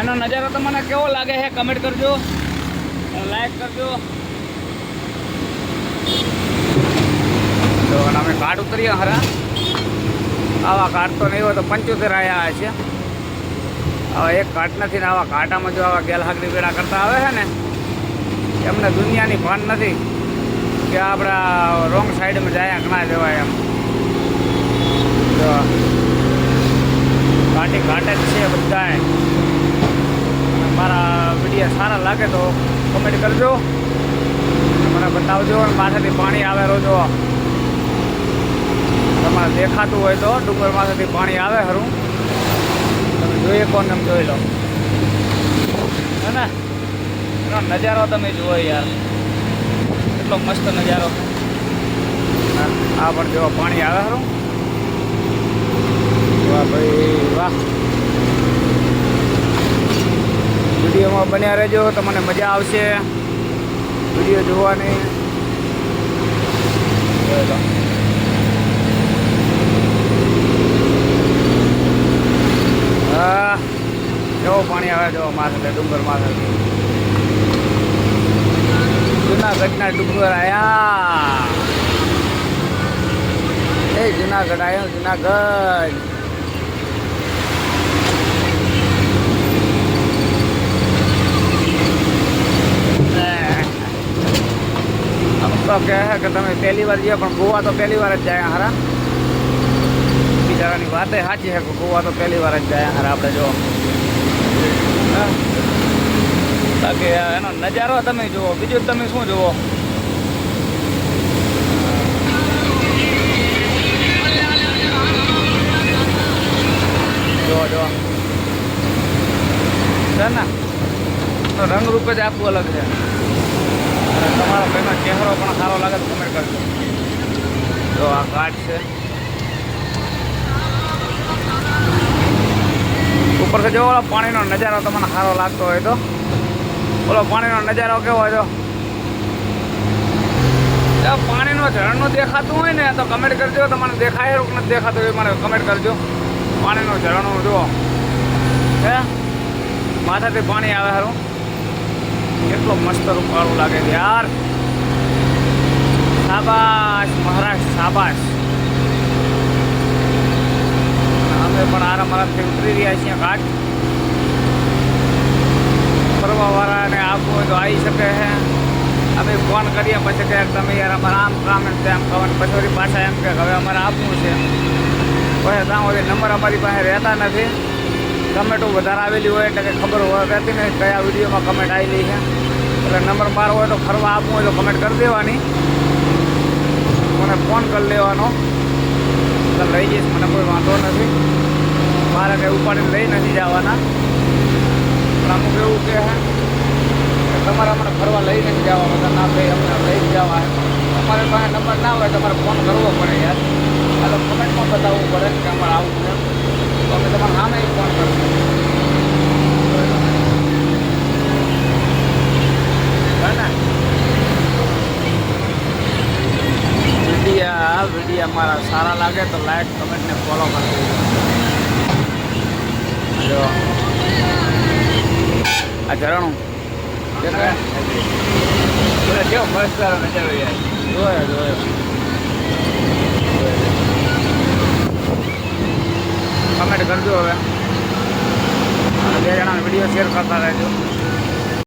આનો નજારો તમને કેવો લાગે છે? કમેન્ટ કરજો. લાઈક કરજો. તો અમે ઘાટ ઉતરીએ હરા. આવા ઘાટ તો નહીં હોય તો પંચોતેર આવ્યા છે. આવા એક ઘાટ નથી ને આવા ઘાટામાં જો આવા ગેલહાગની વેળા કરતા આવે છે ને, એમને દુનિયાની ભાન નથી કે આપણા રોંગ સાઈડમાં જાય ઘણા જવાય એમ. તો ઘાટી કાંટે જ છે બધાય અને મારા વીડિયો સારા લાગે તો કમેન્ટ કરજો. મને બતાવજો અને માથેથી પાણી આવે રોજો તમારે દેખાતું હોય તો ડુંગર માથેથી પાણી આવે ખરું. તમે જોઈએ કોને એમ જોઈ લો. હે ને? એનો નજારો તમે જુઓ યાર. એટલો મસ્ત નજારો. આ પણ જો પાણી આવે ખરું. વાહ ભાઈ, વાહ. વિડીયોમાં બન્યા રહેજો, તમને મજા આવશે. વીડિયો જોવાની. હા, કેવો પાણી આવે જો માથે ડુંગર માથે. જુનાગઢના ડુંગર આયા. એ જુનાગઢ આવ્યો જુનાગઢ અમુક તો કહે છે કે તમે પહેલી વાર ગયા, પણ ગોવા તો પહેલી વાર જ જાય હારા. બિચારાની વાતે સાચી છે કે ગોવા તો પહેલી વાર જ જાય હારા, આપણે જો. બાકી એનો નજારો તમે જુઓ, બીજું તમે શું જુઓ? જો જો છે ને? તો રંગરૂપ જ આખું અલગ છે. તમારો ભાઈમાં ચહેરો પણ સારો લાગે તો કમેન્ટ કરજો. જો આ કાર્ડ છે. ઉપરથી જો ઓલો પાણીનો નજારો તમને સારો લાગતો હોય તો. ઓલો પાણીનો નજારો કેવો હોય તો. પાણીનો ઝરણનું દેખાતું હોય ને તો કમેન્ટ કરજો. તમને દેખાય કે નથી દેખાતું હોય મને કમેન્ટ કરજો. પાણીનું ઝરણું જુઓ. હે? માથાથી પાણી આવે સારું કેટલો મસ્ત રૂપાળું લાગે છે યાર. સાબાશ મહારાષ્ટ્ર સાબાશ અમે પણ આરામ આરામથી ઉતરી રહ્યા છીએ ઘાટ. ફરવાવાળાને આપવું હોય તો આવી શકે છે અમે ફોન કરીએ પછી કે તમે યાર અમારે આમ કામ એમ તેમ કહો પછી વળી પાછા એમ કે હવે અમારે આપવું છે. પછી ત્યાં સુધી નંબર અમારી પાસે રહેતા નથી. કમેન્ટો વધારે આવેલી હોય એટલે કે ખબર હોય રહેતી નહીં કયા વિડીયોમાં કમેન્ટ આવેલી છે. એટલે નંબર મારો હોય તો ફરવા આપવું હોય તો કમેન્ટ કરી દેવાની. મને ફોન કરી લેવાનો. એટલે લઈ જઈશ, મને કોઈ વાંધો નથી. મારે કંઈ ઉપાડીને લઈ નથી જવાના. પણ અમુક એવું કે તમારે અમને ફરવા લઈ નથી જવા બધા ના ભાઈ અમને લઈ જવા તમારે પાસે નંબર ના હોય તમારે ફોન કરવો પડે યાર. આ કમેન્ટમાં બતાવવું પડે કે અમારે આવું છે. તો અમે તમારે સામે ફોન કરશું હે ને વિડીયા વિડીયા મારા સારા લાગે તો લાઈક કમેન્ટને ફોલો કરી જો. આ ઝરણું. કેવો મસ્ત નજારો યાર. જોયો જોયો. કમેન્ટ કરજો હવે. બે જણાનો વીડિયો શેર કરતા રહેજો.